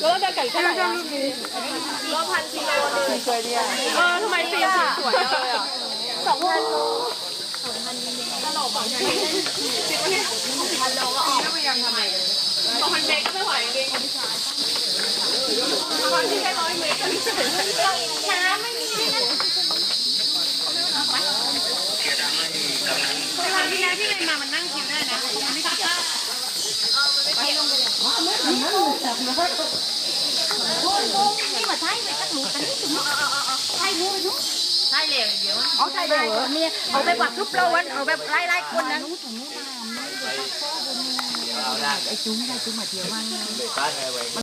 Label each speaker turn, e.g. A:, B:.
A: เราเดินไก่เท่าไหร่อะ
B: เรา
A: พันสี่ร้อยดี
C: สวยดีอะเออทำไมฟิล์มสวยๆเลยอ
B: ะ
A: สองพันโล
C: สองพันตล
A: กอะพันโลก็ออก
C: ไม่ยังทำไม
B: สอ
A: งพันเมก็ไม่ไหวจริง
B: ตอนท
A: ี่แค่ร้อยเมตรก็ไม่ไห
C: วน้ำไม่มีนะ
D: เวลาที่แล้วที่เลย
C: มามันนั่งคิวได้นะไม่คิดว่
B: นี่
C: มาไทยไปตักหนูกันนี่ถึงไทยมูไปทุกไ
B: ทยเลวเดี๋ยวเอาไทยเหลวเ
C: นี่ยเอาไปแบบทุบโลวันเอาแบบไล่ไล่คนนั่น
B: ไอ้จุ้งไอ้จุ้งมาเที่ยวว่าง